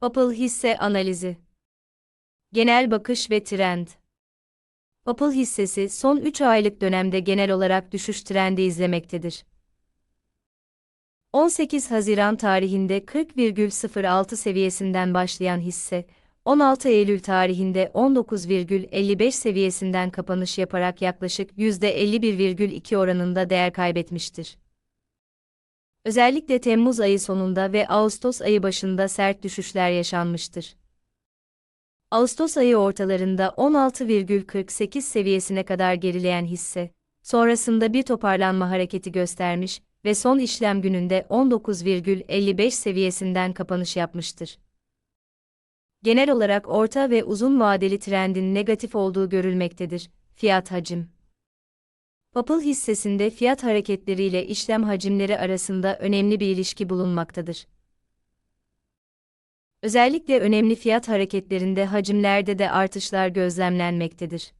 Apple hisse analizi. Genel bakış ve trend. Apple hissesi son 3 aylık dönemde genel olarak düşüş trendi izlemektedir. 18 Haziran tarihinde 40,06 seviyesinden başlayan hisse, 16 Eylül tarihinde 19,55 seviyesinden kapanış yaparak yaklaşık %51,2 oranında değer kaybetmiştir. Özellikle Temmuz ayı sonunda ve Ağustos ayı başında sert düşüşler yaşanmıştır. Ağustos ayı ortalarında 16,48 seviyesine kadar gerileyen hisse, sonrasında bir toparlanma hareketi göstermiş ve son işlem gününde 19,55 seviyesinden kapanış yapmıştır. Genel olarak orta ve uzun vadeli trendin negatif olduğu görülmektedir. Fiyat hacim Apple hissesinde fiyat hareketleriyle işlem hacimleri arasında önemli bir ilişki bulunmaktadır. Özellikle önemli fiyat hareketlerinde hacimlerde de artışlar gözlemlenmektedir.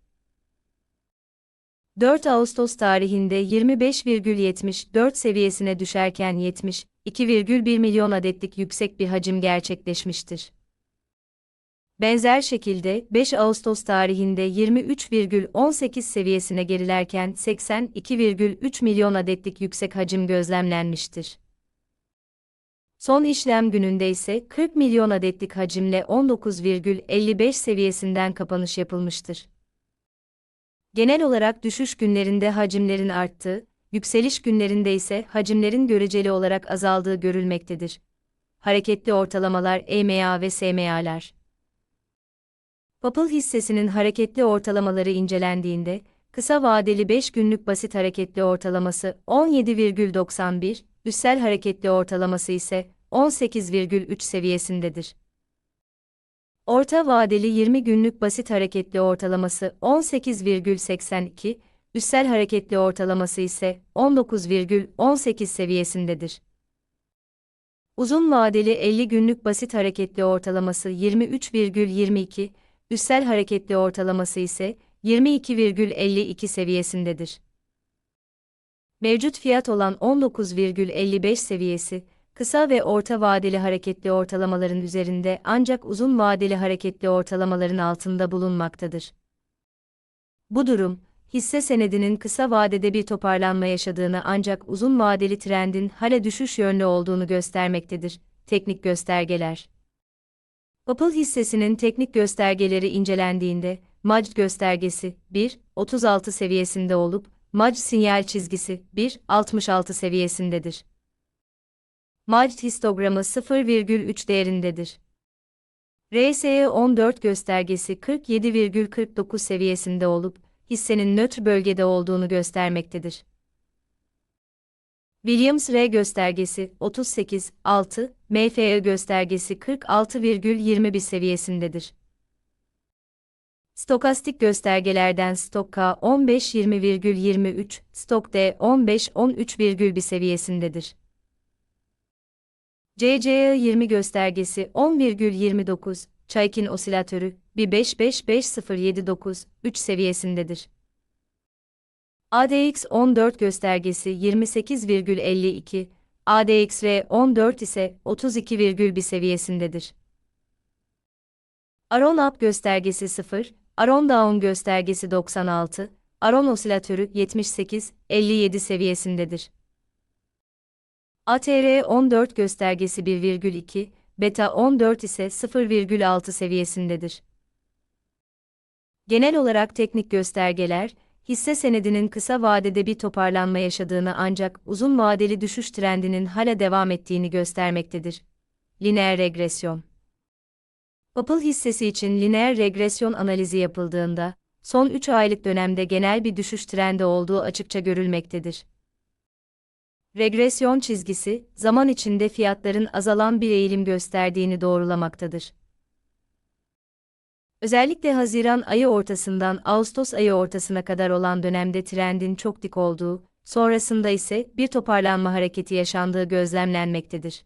4 Ağustos tarihinde 25,74 seviyesine düşerken 72,1 milyon adetlik yüksek bir hacim gerçekleşmiştir. Benzer şekilde 5 Ağustos tarihinde 23,18 seviyesine gerilerken 82,3 milyon adetlik yüksek hacim gözlemlenmiştir. Son işlem gününde ise 40 milyon adetlik hacimle 19,55 seviyesinden kapanış yapılmıştır. Genel olarak düşüş günlerinde hacimlerin arttığı, yükseliş günlerinde ise hacimlerin göreceli olarak azaldığı görülmektedir. Hareketli ortalamalar EMA ve SMA'lar Apple hissesinin hareketli ortalamaları incelendiğinde, kısa vadeli 5 günlük basit hareketli ortalaması 17,91, üssel hareketli ortalaması ise 18,3 seviyesindedir. Orta vadeli 20 günlük basit hareketli ortalaması 18,82, üssel hareketli ortalaması ise 19,18 seviyesindedir. Uzun vadeli 50 günlük basit hareketli ortalaması 23,22, üssel hareketli ortalaması ise 22,52 seviyesindedir. Mevcut fiyat olan 19,55 seviyesi, kısa ve orta vadeli hareketli ortalamaların üzerinde ancak uzun vadeli hareketli ortalamaların altında bulunmaktadır. Bu durum, hisse senedinin kısa vadede bir toparlanma yaşadığını ancak uzun vadeli trendin hala düşüş yönlü olduğunu göstermektedir. Teknik göstergeler Apple hissesinin teknik göstergeleri incelendiğinde, MACD göstergesi 1.36 seviyesinde olup, MACD sinyal çizgisi 1.66 seviyesindedir. MACD histogramı 0,3 değerindedir. RSE 14 göstergesi 47,49 seviyesinde olup, hissenin nötr bölgede olduğunu göstermektedir. Williams R göstergesi 38, 6, MFE göstergesi 46,21 seviyesindedir. Stokastik göstergelerden stok K 15-20,23, stok D 15-13,1 seviyesindedir. CCE 20 göstergesi 10,29, Chaikin osilatörü 1555079, 3 seviyesindedir. ADX 14 göstergesi 28,52, ADXR 14 ise 32,1 seviyesindedir. Aron Up göstergesi 0, Aron Down göstergesi 96, Aron osilatörü 78, 57 seviyesindedir. ATR 14 göstergesi 1,2, Beta 14 ise 0,6 seviyesindedir. Genel olarak teknik göstergeler, hisse senedinin kısa vadede bir toparlanma yaşadığını ancak uzun vadeli düşüş trendinin hala devam ettiğini göstermektedir. Lineer regresyon Apple hissesi için lineer regresyon analizi yapıldığında, son 3 aylık dönemde genel bir düşüş trendi olduğu açıkça görülmektedir. Regresyon çizgisi, zaman içinde fiyatların azalan bir eğilim gösterdiğini doğrulamaktadır. Özellikle Haziran ayı ortasından Ağustos ayı ortasına kadar olan dönemde trendin çok dik olduğu, sonrasında ise bir toparlanma hareketi yaşandığı gözlemlenmektedir.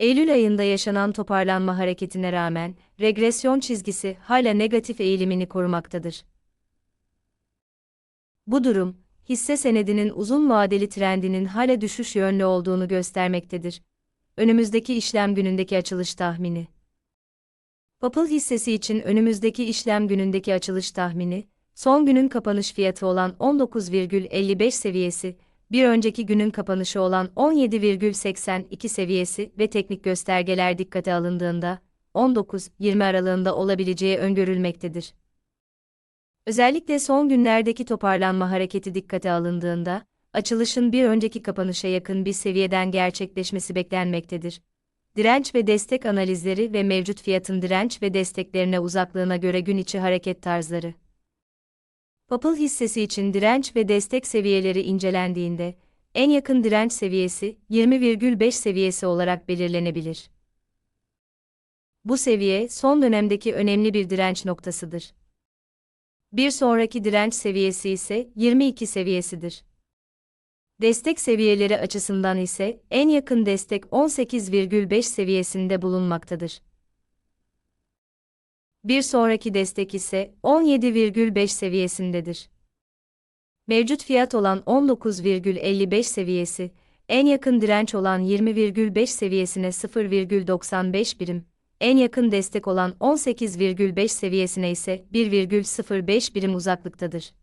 Eylül ayında yaşanan toparlanma hareketine rağmen, regresyon çizgisi hala negatif eğilimini korumaktadır. Bu durum, hisse senedinin uzun vadeli trendinin hala düşüş yönlü olduğunu göstermektedir. önümüzdeki işlem günündeki açılış tahmini. Papıl hissesi için önümüzdeki işlem günündeki açılış tahmini, son günün kapanış fiyatı olan 19,55 seviyesi, bir önceki günün kapanışı olan 17,82 seviyesi ve teknik göstergeler dikkate alındığında 19-20 aralığında olabileceği öngörülmektedir. Özellikle son günlerdeki toparlanma hareketi dikkate alındığında, açılışın bir önceki kapanışa yakın bir seviyeden gerçekleşmesi beklenmektedir. Direnç ve destek analizleri ve mevcut fiyatın direnç ve desteklerine uzaklığına göre gün içi hareket tarzları. Papıl hissesi için direnç ve destek seviyeleri incelendiğinde, en yakın direnç seviyesi 20,5 seviyesi olarak belirlenebilir. Bu seviye son dönemdeki önemli bir direnç noktasıdır. Bir sonraki direnç seviyesi ise 22 seviyesidir. Destek seviyeleri açısından ise en yakın destek 18,5 seviyesinde bulunmaktadır. Bir sonraki destek ise 17,5 seviyesindedir. Mevcut fiyat olan 19,55 seviyesi, en yakın direnç olan 20,5 seviyesine 0,95 birim, en yakın destek olan 18,5 seviyesine ise 1,05 birim uzaklıktadır.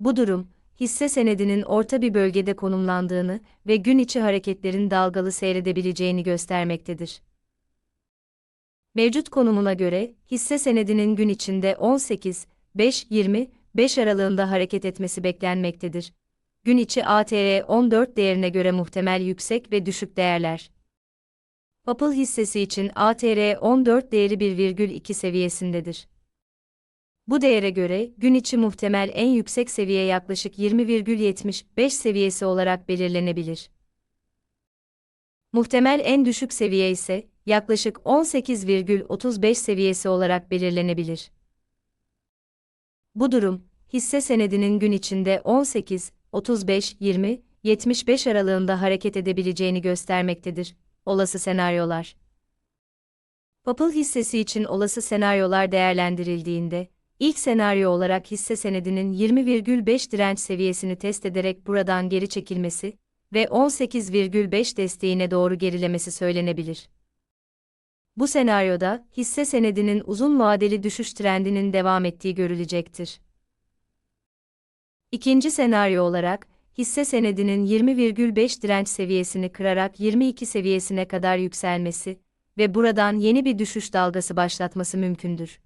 Bu durum, hisse senedinin orta bir bölgede konumlandığını ve gün içi hareketlerin dalgalı seyredebileceğini göstermektedir. Mevcut konumuna göre, hisse senedinin gün içinde 18, 5, 20, 5 aralığında hareket etmesi beklenmektedir. Gün içi ATR 14 değerine göre muhtemel yüksek ve düşük değerler. Papıl hissesi için ATR 14 değeri 1,2 seviyesindedir. Bu değere göre gün içi muhtemel en yüksek seviye yaklaşık 20,75 seviyesi olarak belirlenebilir. Muhtemel en düşük seviye ise yaklaşık 18,35 seviyesi olarak belirlenebilir. Bu durum, hisse senedinin gün içinde 18, 35, 20, 75 aralığında hareket edebileceğini göstermektedir. Olası senaryolar. Papıl hissesi için olası senaryolar değerlendirildiğinde, ilk senaryo olarak hisse senedinin 20,5 direnç seviyesini test ederek buradan geri çekilmesi ve 18,5 desteğine doğru gerilemesi söylenebilir. Bu senaryoda hisse senedinin uzun vadeli düşüş trendinin devam ettiği görülecektir. İkinci senaryo olarak hisse senedinin 20,5 direnç seviyesini kırarak 22 seviyesine kadar yükselmesi ve buradan yeni bir düşüş dalgası başlatması mümkündür.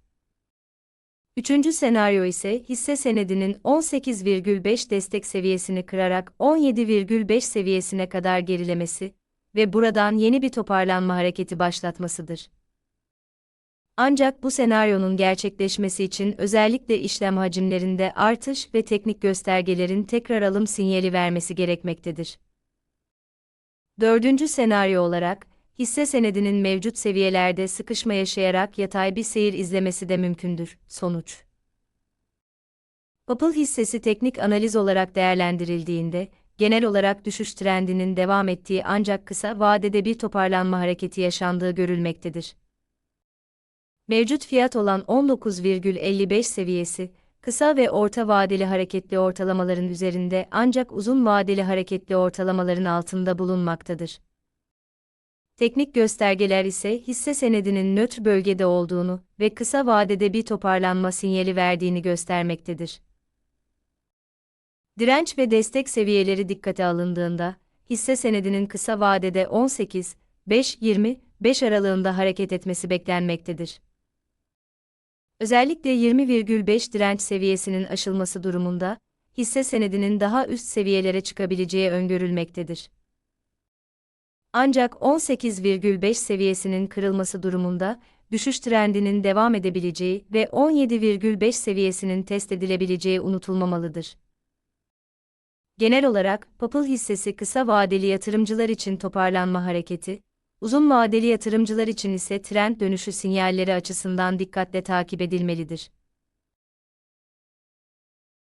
Üçüncü senaryo ise hisse senedinin 18,5 destek seviyesini kırarak 17,5 seviyesine kadar gerilemesi ve buradan yeni bir toparlanma hareketi başlatmasıdır. Ancak bu senaryonun gerçekleşmesi için özellikle işlem hacimlerinde artış ve teknik göstergelerin tekrar alım sinyali vermesi gerekmektedir. Dördüncü senaryo olarak, hisse senedinin mevcut seviyelerde sıkışma yaşayarak yatay bir seyir izlemesi de mümkündür. Sonuç Papıl hissesi teknik analiz olarak değerlendirildiğinde, genel olarak düşüş trendinin devam ettiği ancak kısa vadede bir toparlanma hareketi yaşandığı görülmektedir. Mevcut fiyat olan 19,55 seviyesi, kısa ve orta vadeli hareketli ortalamaların üzerinde ancak uzun vadeli hareketli ortalamaların altında bulunmaktadır. Teknik göstergeler ise hisse senedinin nötr bölgede olduğunu ve kısa vadede bir toparlanma sinyali verdiğini göstermektedir. Direnç ve destek seviyeleri dikkate alındığında, hisse senedinin kısa vadede 18, 5, 20, 5 aralığında hareket etmesi beklenmektedir. Özellikle 20,5 direnç seviyesinin aşılması durumunda, hisse senedinin daha üst seviyelere çıkabileceği öngörülmektedir. Ancak 18,5 seviyesinin kırılması durumunda, düşüş trendinin devam edebileceği ve 17,5 seviyesinin test edilebileceği unutulmamalıdır. Genel olarak, Papıl hissesi kısa vadeli yatırımcılar için toparlanma hareketi, uzun vadeli yatırımcılar için ise trend dönüşü sinyalleri açısından dikkatle takip edilmelidir.